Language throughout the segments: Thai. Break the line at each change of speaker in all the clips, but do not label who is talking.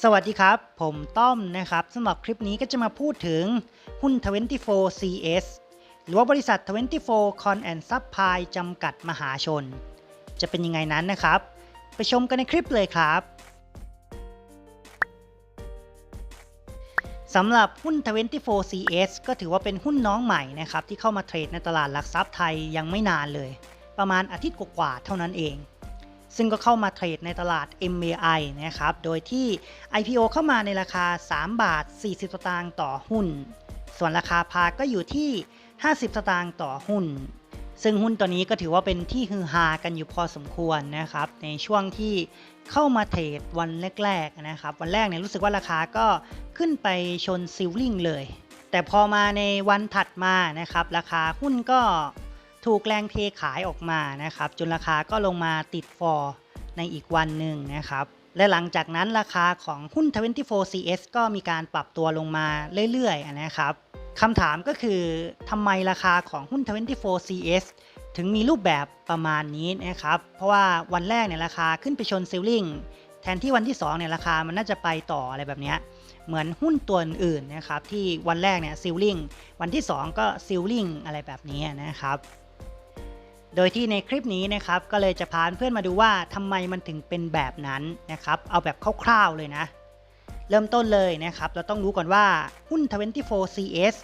สวัสดีครับ ผมต้อมนะครับสำหรับคลิปนี้ก็จะมาพูดถึงหุ้น 24 CS หรือว่าบริษัท 24 Con and Supply จำกัดมหาชน จะเป็นยังไงนั้นนะครับ ไปชมกันในคลิปเลยครับสำหรับหุ้น 24 CS ก็ถือว่าเป็นหุ้นน้องใหม่นะครับ ที่เข้ามาเทรดในตลาดหลักทรัพย์ไทยยังไม่นานเลย ประมาณอาทิตย์กว่าๆเท่านั้นเอง ซึ่งก็เข้ามาเทรดในตลาด MAI นะครับ โดยที่ IPO เข้ามาในราคา 3 บาท 40 สตางค์ต่อหุ้น ส่วนราคาพาก็อยู่ที่ 50 สตางค์ต่อหุ้น ซึ่งหุ้นตัวนี้ก็ถือว่าเป็นที่ฮือฮากันอยู่พอสมควรนะครับ ในช่วงที่เข้ามาเทรดวันแรกๆนะครับ วันแรกเนี่ยรู้สึกว่าราคาก็ขึ้นไปชนซิลลิงเลย แต่พอมาในวันถัดมานะครับ ราคาหุ้นก็ ถูกแรงเทขายออกมานะครับ จนราคาก็ลงมาติดฟอร์ในอีกวันหนึ่งนะครับ และหลังจากนั้นราคาของหุ้น 24 CS ก็มีการปรับตัวลงมาเรื่อยๆนะครับคำถามก็คือทำไมราคาของหุ้น 24 CS ถึงมีรูปแบบประมาณนี้นะครับ เพราะว่าวันแรกเนี่ยราคาขึ้นไปชนซิลลิงแทนที่วันที่2เนี่ยราคามันน่าจะไปต่ออะไรแบบเนี้ยเหมือนหุ้นตัวอื่นนะครับที่วันแรกเนี่ยซิลลิงวันที่ 2 ก็ซิลลิงอะไรแบบนี้นะครับ โดยที่ในคลิปนี้นะครับก็เลยจะพาเพื่อนมาดูว่าทำไมมันถึงเป็นแบบนั้นนะครับ เอาแบบคร่าวๆเลยนะ เริ่มต้นเลยนะครับ เราต้องรู้ก่อนว่าหุ้น 24 CS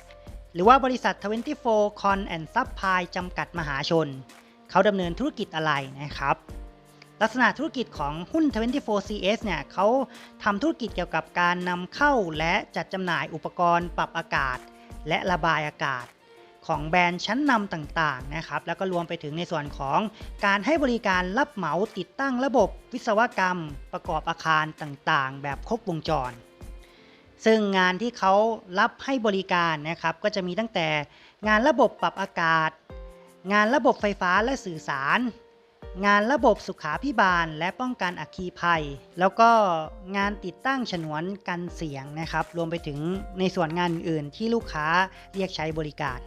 หรือว่าบริษัท 24 Con and Supply จำกัดมหาชน เขาดำเนินธุรกิจอะไรนะครับ ลักษณะธุรกิจของหุ้น 24 CS เนี่ยเขาทำธุรกิจเกี่ยวกับการนำเข้าและจัดจำหน่ายอุปกรณ์ปรับอากาศ และระบายอากาศ ของแบรนด์ชั้นนำต่างๆนะครับแล้วก็รวมไปถึงในส่วนของการให้บริการรับเหมาติดตั้งระบบวิศวกรรม ประกอบอาคารต่างๆ แบบครบวงจร ซึ่งงานที่เขารับให้บริการนะครับก็จะมีตั้งแต่งานระบบปรับอากาศ งานระบบไฟฟ้าและสื่อสาร งานระบบสุขาพิบาลและป้องกันอัคคีภัย แล้วก็งานติดตั้งฉนวนกันเสียงนะครับ รวมไปถึงในส่วนงานอื่นที่ลูกค้าเรียกใช้บริการ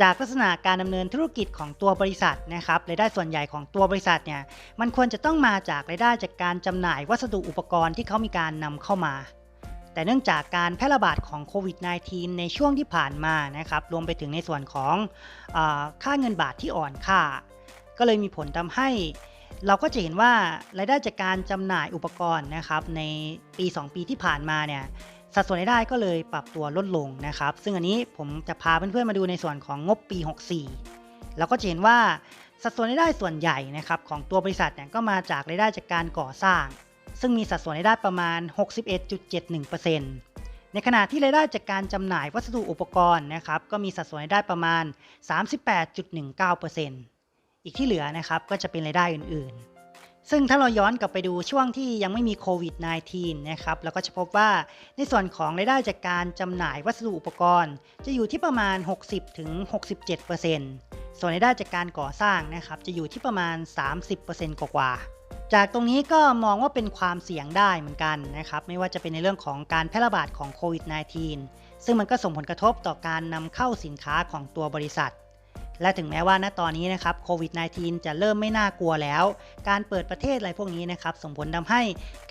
จากลักษณะการดำเนินธุรกิจของตัวบริษัทนะครับรายได้ส่วนใหญ่ของตัวบริษัทเนี่ยมันควรจะต้องมาจากรายได้จากการจำหน่ายวัสดุอุปกรณ์ที่เขามีการนำเข้ามา แต่เนื่องจากการแพร่ระบาดของโควิด -19 ในช่วงที่ผ่านมานะครับรวมไปถึงในส่วนของอค่าเงินบาทที่อ่อนค่า ก็เลยมีผลทำให้เราก็จะเห็นว่ารายได้จากการจำหน่ายอุปกรณ์นะครับในปี 2 ปีที่ผ่านมาเนี่ย สัดส่วนรายได้ก็เลยปรับตัวลดลงนะครับ ซึ่งอันนี้ผมจะพาเพื่อนๆมาดูในส่วนของงบปี 64เราก็จะเห็นว่าสัดส่วนรายได้ส่วนใหญ่นะครับของตัวบริษัทเนี่ยก็มาจากรายได้จากการก่อสร้าง ซึ่งมีสัดส่วนรายได้ประมาณ 61.71%ในขณะที่รายได้จากการจำหน่ายวัสดุอุปกรณ์นะครับก็มีสัดส่วนรายได้ประมาณ 38.19%อีกที่เหลือนะครับก็จะเป็นรายได้อื่นๆ ซึ่งถ้าเราย้อนกลับไปดูช่วงที่ยังไม่มีโควิด -19 นะครับเราก็จะพบว่าในส่วนของรายได้จากการจำหน่ายวัสดุอุปกรณ์ จะอยู่ที่ประมาณ 60-67%ส่วนรายได้จากการก่อสร้างนะครับจะอยู่ที่ประมาณ 30%กว่าๆจากตรงนี้ก็มองว่าเป็นความเสี่ยงได้เหมือนกันนะครับไม่ว่าจะเป็นในเรื่องของการแพร่ระบาดของโควิด -19 ซึ่งมันก็ส่งผลกระทบต่อการนำเข้าสินค้าของตัวบริษัท และถึงแม้ว่าณตอนนี้นะครับโควิด -19 จะเริ่มไม่น่ากลัวแล้ว การเปิดประเทศอะไรพวกนี้นะครับส่งผลทำให้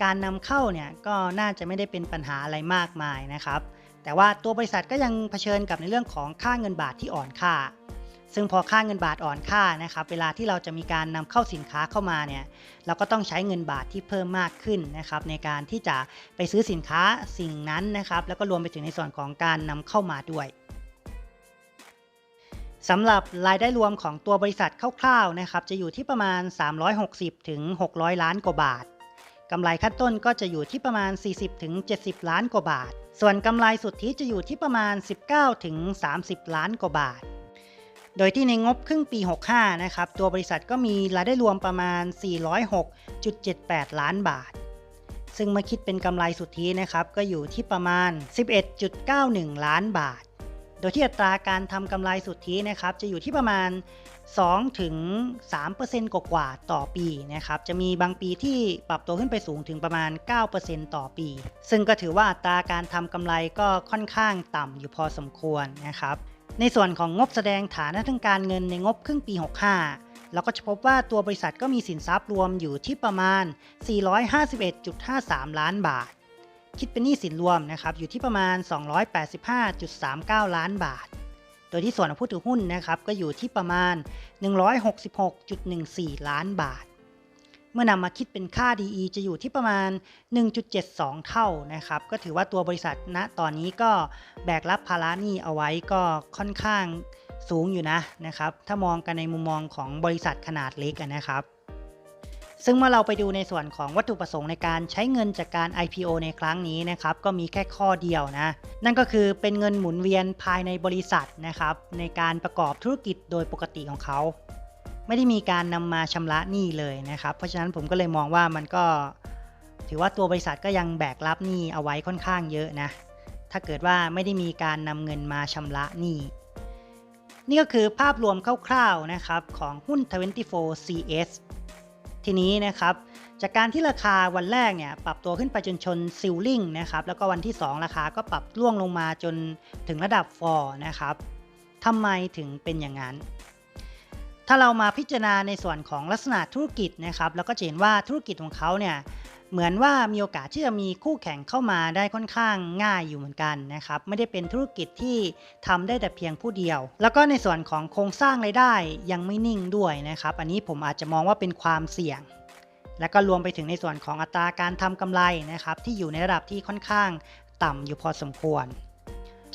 การนำเข้าเนี่ยก็น่าจะไม่ได้เป็นปัญหาอะไรมากมายนะครับแต่ว่าตัวบริษัทก็ยังเผชิญกับในเรื่องของค่าเงินบาทที่อ่อนค่า ซึ่งพอค่าเงินบาทอ่อนค่านะครับ เวลาที่เราจะมีการนำเข้าสินค้าเข้ามาเนี่ย เราก็ต้องใช้เงินบาทที่เพิ่มมากขึ้นนะครับ ในการที่จะไปซื้อสินค้าสิ่งนั้นนะครับ แล้วก็รวมไปถึงในส่วนของการนำเข้ามาด้วย สำหรับรายได้รวมของตัวบริษัทคร่าวๆนะครับจะอยู่ที่ประมาณ 360ถึง600 ล้านกว่าบาทกำไรขั้นต้นก็จะอยู่ที่ประมาณ 40ถึง70 ล้านกว่าบาท ส่วนกำไรสุทธิจะอยู่ที่ประมาณ 19ถึง30 ล้านกว่าบาท โดยที่ในงบครึ่งปี 65 นะครับตัวบริษัทก็มีรายได้รวมประมาณ 406.78 ล้านบาท ซึ่งเมื่อคิดเป็นกำไรสุทธินะครับก็อยู่ที่ประมาณ 11.91 ล้านบาท โดยที่อัตราการทำกำไรสุทธินะครับจะอยู่ที่ประมาณ2ถึง3%กว่าๆต่อปีนะครับจะมีบางปีที่ปรับตัวขึ้นไปสูงถึงประมาณ 9%ต่อปี ซึ่งก็ถือว่าอัตราการทำกำไรก็ค่อนข้างต่ำอยู่พอสมควรนะครับในส่วนของงบแสดงฐานะทางการเงินในงบครึ่งปี 65 เราก็จะพบว่าตัวบริษัทก็มีสินทรัพย์รวมอยู่ที่ประมาณ 451.53 ล้านบาท คิดเป็นหนี้สินรวมนะครับอยู่ที่ประมาณ 285.39 ล้านบาท โดยที่ส่วนของผู้ถือหุ้นนะครับก็อยู่ที่ประมาณ 166.14 ล้านบาท เมื่อนำมาคิดเป็นค่า DE จะอยู่ที่ประมาณ 1.72 เท่านะครับก็ถือว่าตัวบริษัทณตอนนี้ก็แบกรับภาระหนี้เอาไว้ก็ค่อนข้างสูงอยู่นะนะครับถ้ามองกันในมุมมองของบริษัทขนาดเล็กนะครับ ซึ่งเมื่อเราไปดูในส่วนของวัตถุประสงค์ในการใช้เงินจากการ IPO ในครั้งนี้นะครับก็มีแค่ข้อเดียวนะ นั่นก็คือเป็นเงินหมุนเวียนภายในบริษัทนะครับในการประกอบธุรกิจโดยปกติของเขา ไม่ได้มีการนำมาชำระหนี้เลยนะครับ เพราะฉะนั้นผมก็เลยมองว่ามันก็ ถือว่าตัวบริษัทก็ยังแบกรับหนี้เอาไว้ค่อนข้างเยอะนะ ถ้าเกิดว่าไม่ได้มีการนำเงินมาชำระหนี้นี่ก็คือภาพรวมคร่าวๆนะครับของหุ้น 24 CS ทีนี้นะครับจากการที่ราคาวันแรกเนี่ยปรับตัวขึ้นไปจนชนซิลลิงนะครับแล้วก็วันที่ 2 ราคาก็ปรับร่วงลงมาจนถึงระดับฟอร์นะครับทำไมถึงเป็นอย่างนั้น ถ้าเรามาพิจารณาในส่วนของลักษณะธุรกิจนะครับเราก็จะเห็นว่าธุรกิจของเขาเนี่ย เหมือนว่ามีโอกาสที่จะมีคู่แข่งเข้ามาได้ค่อนข้างง่ายอยู่เหมือนกันนะครับไม่ได้เป็นธุรกิจที่ทำได้แต่เพียงผู้เดียว แล้วก็ในส่วนของโครงสร้างรายได้ยังไม่นิ่งด้วยนะครับ อันนี้ผมอาจจะมองว่าเป็นความเสี่ยง และก็รวมไปถึงในส่วนของอัตราการทำกำไรนะครับ ที่อยู่ในระดับที่ค่อนข้างต่ำอยู่พอสมควร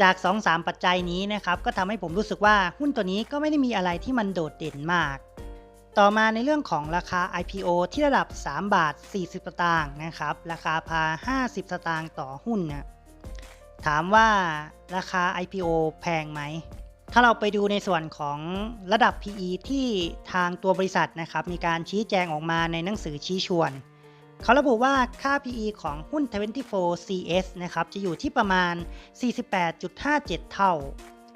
จาก 2-3 ปัจจัยนี้นะครับ ก็ทำให้ผมรู้สึกว่าหุ้นตัวนี้ก็ไม่ได้มีอะไรที่มันโดดเด่นมาก ต่อมาในเรื่องของราคา IPO ที่ระดับ 3 บาท 40 สตางค์นะครับ ราคาพา 50 สตางค์ต่อหุ้นเนี่ยถามว่าราคา IPO แพงไหม ถ้าเราไปดูในส่วนของระดับ PE ที่ทางตัวบริษัทนะครับ มีการชี้แจงออกมาในหนังสือชี้ชวน เขาระบุว่าค่า PE ของหุ้น 24 CS นะครับ จะอยู่ที่ประมาณ 48.57 เท่า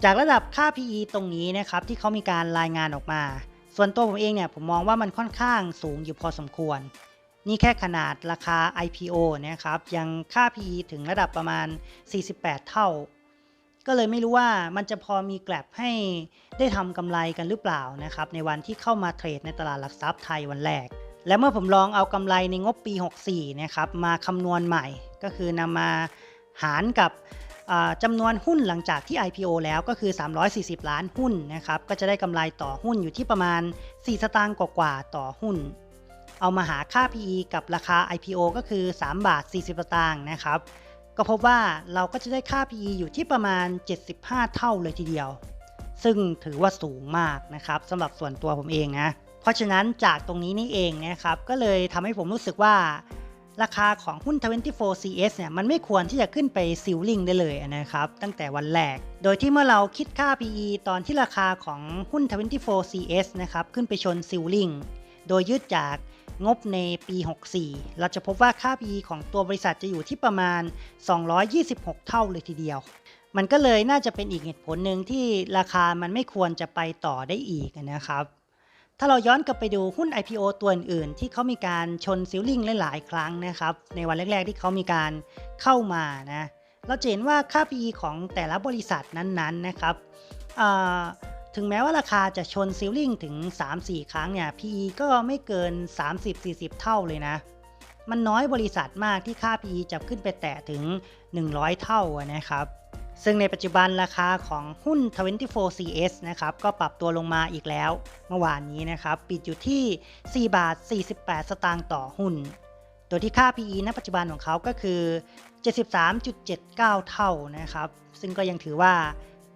จากระดับค่า PE ตรงนี้นะครับ ที่เขามีการรายงานออกมา ส่วนตัวผมเองเนี่ยผมมองว่ามันค่อนข้างสูงอยู่พอสมควร นี่แค่ขนาดราคา IPO นะครับยังค่า PE ถึงระดับประมาณ 48 เท่า ก็เลยไม่รู้ว่ามันจะพอมีแกลบให้ได้ทำกำไรกันหรือเปล่านะครับในวันที่เข้ามาเทรดในตลาดหลักทรัพย์ไทยวันแรก และเมื่อผมลองเอากำไรในงบปี 64 นะครับมาคำนวณใหม่ก็คือนำมาหารกับ จำนวนหุ้นหลังจากที่ IPO แล้วก็คือ 340 ล้านหุ้นนะครับ ก็จะได้กำไรต่อหุ้นอยู่ที่ประมาณ 4 สตางค์กว่าต่อหุ้น เอามาหาค่า PE กับราคา IPO ก็คือ 3 บาท 40 สตางค์นะครับ ก็พบว่าเราก็จะได้ค่า PE อยู่ที่ประมาณ 75 เท่าเลยทีเดียว ซึ่งถือว่าสูงมากนะครับสำหรับส่วนตัวผมเองนะ เพราะฉะนั้นจากตรงนี้นี่เองนะครับ ก็เลยทำให้ผมรู้สึกว่า ราคาของหุ้น 24 CS เนี่ยมันไม่ควรที่จะขึ้นไปซิลลิงได้เลยนะครับ ตั้งแต่วันแรก โดยที่เมื่อเราคิดค่า PE ตอนที่ราคาของหุ้น 24 CS นะครับขึ้นไปชนซิลลิงโดยยึดจากงบในปี 64 เราจะพบว่าค่า PE ของตัวบริษัทจะอยู่ที่ประมาณ 226 เท่าเลยทีเดียว มันก็เลยน่าจะเป็นอีกเหตุผลหนึ่งที่ราคามันไม่ควรจะไปต่อได้อีกนะครับ ถ้าเราย้อนกลับไปดูหุ้น IPO ตัวอื่นๆ ที่เขามีการชนซิลลิงหลายๆ ครั้งนะครับ ในวันแรก ๆ ที่เขามีการเข้ามานะ เราจะเห็นว่าค่า PE ของแต่ละบริษัทนั้นๆ นะครับ ถึงแม้ว่าราคาจะชนซิลลิงถึง 3-4 ครั้งเนี่ย PE ก็ไม่เกิน 30-40 เท่าเลยนะ มันน้อยบริษัทมากที่ค่า PE จะขึ้นไปแตะถึง 100 เท่านะครับ ซึ่งในปัจจุบันราคาของหุ้น 24 CS นะครับก็ปรับตัวลงมาอีกแล้ว เมื่อวานนี้นะครับปิดอยู่ที่ 4 บาท 48 สตางค์ต่อหุ้นโดยที่ค่า PE ณ ปัจจุบันของเขาก็คือ 73.79 เท่านะครับ ซึ่งก็ยังถือว่า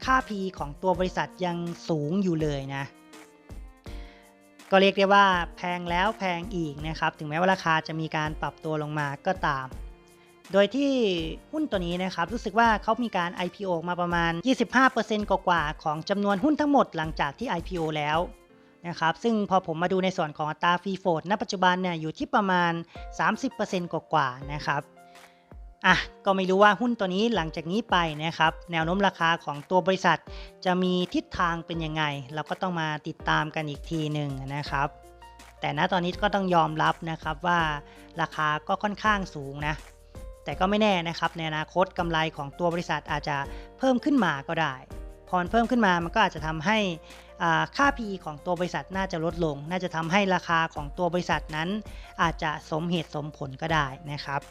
ค่า PE ของตัวบริษัทยังสูงอยู่เลยนะ ก็เรียกได้ว่าแพงแล้วแพงอีกนะครับ ถึงแม้ว่าราคาจะมีการปรับตัวลงมาก็ตาม โดยที่หุ้นตัวนี้นะครับรู้สึกว่าเขามีการ IPO มาประมาณ 25%กว่าๆของจำนวนหุ้นทั้งหมดหลังจากที่ IPO แล้วนะครับซึ่งพอผมมาดูในส่วนของอัตราฟรีโฟดณปัจจุบันเนี่ยอยู่ที่ประมาณ 30%กว่าๆนะครับอะก็ไม่รู้ว่าหุ้นตัวนี้หลังจากนี้ไปนะครับแนวโน้มราคาของตัวบริษัท จะมีทิศทางเป็นยังไง เราก็ต้องมาติดตามกันอีกทีหนึ่งนะครับ แต่ณตอนนี้ก็ต้องยอมรับนะครับว่าราคาก็ค่อนข้างสูงนะ แต่ก็ไม่แน่นะครับในอนาคตกำไรของตัวบริษัทอาจจะเพิ่มขึ้นมาก็ได้ พอเพิ่มขึ้นมามันก็อาจจะทำให้ค่า PE ของตัวบริษัทน่าจะลดลง น่าจะทำให้ราคาของตัวบริษัทนั้น อาจจะสมเหตุสมผลก็ได้นะครับ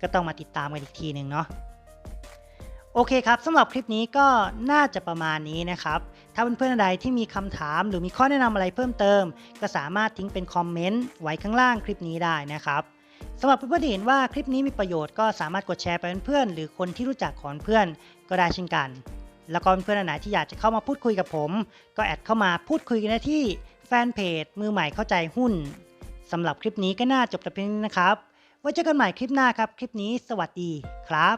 ก็ต้องมาติดตามกันอีกทีหนึ่งเนาะโอเคครับสำหรับคลิปนี้ก็น่าจะประมาณนี้นะครับ ถ้าเพื่อนๆใดที่มีคำถามหรือมีข้อแนะนำอะไรเพิ่มเติม ก็สามารถทิ้งเป็นคอมเมนต์ไว้ข้างล่างคลิปนี้ได้นะครับ สำหรับเพื่อนๆที่เห็นว่าคลิปนี้มีประโยชน์ก็สามารถกดแชร์ไปเพื่อนๆหรือคนที่รู้จักของเพื่อนก็ได้เช่นกัน แล้วก็เพื่อนๆไหนที่อยากจะเข้ามาพูดคุยกับผม ก็แอดเข้ามาพูดคุยกันได้ที่แฟนเพจมือใหม่เข้าใจหุ้นสำหรับคลิปนี้ก็น่าจบแต่เพียงนี้นะครับไว้เจอกันใหม่คลิปหน้าครับ คลิปนี้สวัสดีครับ